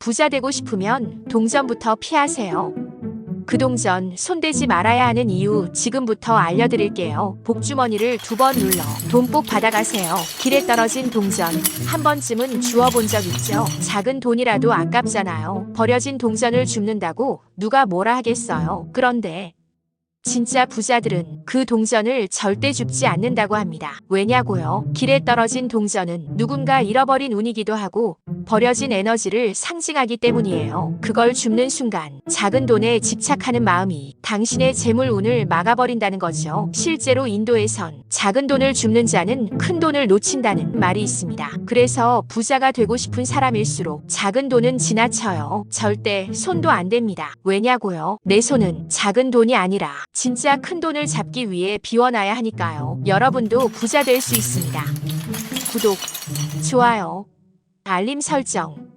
부자 되고 싶으면 동전부터 피하세요. 그 동전 손대지 말아야 하는 이유 지금부터 알려드릴게요. 복주머니를 두 번 눌러 돈복 받아가세요. 길에 떨어진 동전 한 번쯤은 주워본 적 있죠? 작은 돈이라도 아깝잖아요. 버려진 동전을 줍는다고 누가 뭐라 하겠어요. 그런데 진짜 부자들은 그 동전을 절대 줍지 않는다고 합니다. 왜냐고요? 길에 떨어진 동전은 누군가 잃어버린 운이기도 하고 버려진 에너지를 상징하기 때문이에요. 그걸 줍는 순간 작은 돈에 집착하는 마음이 당신의 재물 운을 막아버린다는 거죠. 실제로 인도에선 작은 돈을 줍는 자는 큰 돈을 놓친다는 말이 있습니다. 그래서 부자가 되고 싶은 사람일수록 작은 돈은 지나쳐요. 절대 손도 안 댑니다. 왜냐고요? 내 손은 작은 돈이 아니라 진짜 큰 돈을 잡기 위해 비워놔야 하니까요. 여러분도 부자 될 수 있습니다. 구독, 좋아요, 알림 설정